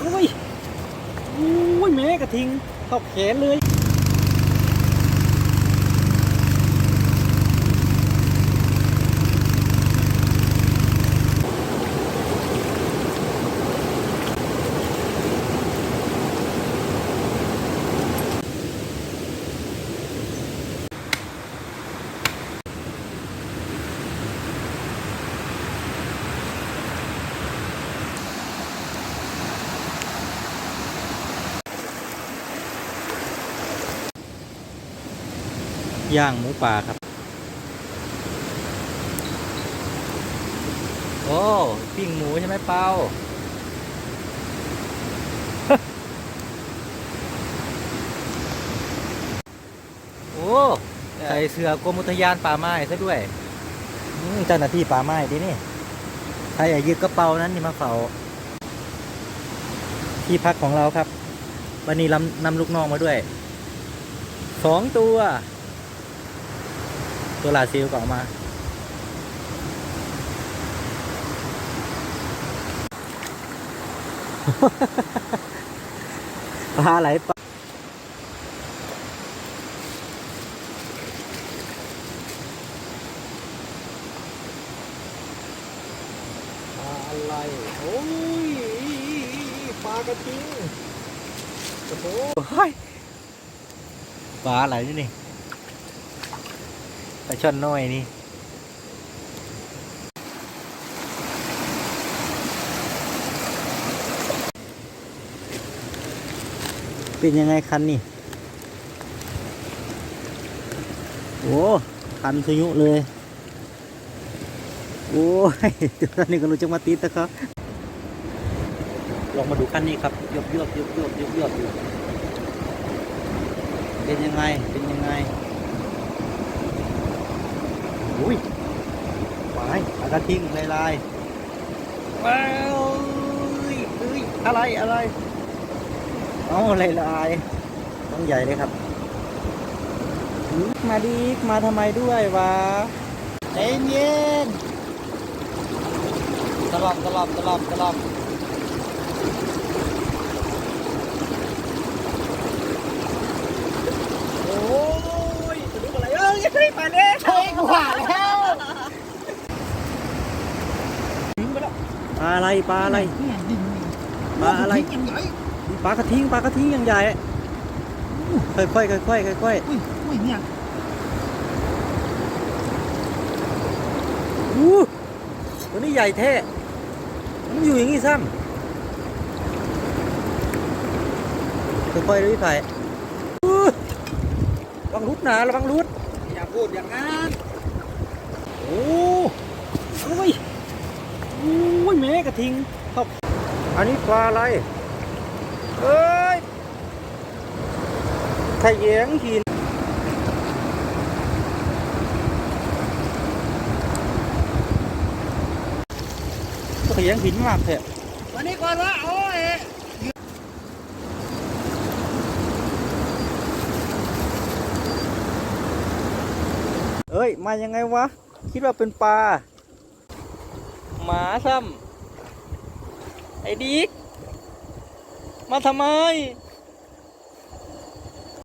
โอ้ยโอ้ยแม่กระทิงตกแขนเลย ย่างหมูป่าครับ โอ้ปิ้งหมูใช่ไหมเปาโอ้ใส่เสือกรมอุทยานป่าไม้ซะด้วยเจ้าหน้าที่ป่าไม้ดินี่ใครอยากยึดกระเป๋านั้นนี่มาเฝ้าที่พักของเราครับ วันนี้นำนำลูกน้องมาด้วยสองตัว ตัวลาซิลก็ออกมาปลาไหล ปลาปลาอะช่อนน้อยนี่เป็นยังไงคันนี่ โอ้ คันสยุเลย โอ้ยตัวนี้ก็รู้จักมาติดนะครับ ลองมาดูคันนี้ครับยบยบยบยบยบยบอยู่ เป็นยังไง เป็นยังไง อุ้ยหมายอากระทิงลายลายๆว้าวเอ้ยเอ้ยอะไรอะไรเอาลายลายๆต้องใหญ่เลยครับอื้อมาดีมาทำไมด้วยวะใจเย็นตลอมตลอมตลอมตลอมโอ้ยจะดูอะไรเอ้ยเฮ้ยมาเลยเฮ้ยกูว่าแล้วปลา อะไรปลาอะไรเนี่ยดิ่งปลาอะไรยังใหญ่ปลากระทิงปลากระทิงอย่างใหญ่ค่อยๆค่อยๆค่อยอุ้ยอุ้ยเนี่ยๆอู้ตัวนี้ใหญ่แท้มันอยู่อย่างนี้ซ้ำค่อยๆเลยพี่ไผ่อู้ระวังรุดนะระวังรุดอย่าพูดอย่างนั้นโอ้โอ้ยโอ้ยแม่กระทิงเข้าอันนี้ปลาอะไร เอ้ยขยงหิน ขยงหินมากเถอะวันนี้ก่อนละโอ้ยเอ้ย มายังไงวะ คิดว่าเป็นปลา หมาซ้ำไอ้ดิกมาทำไม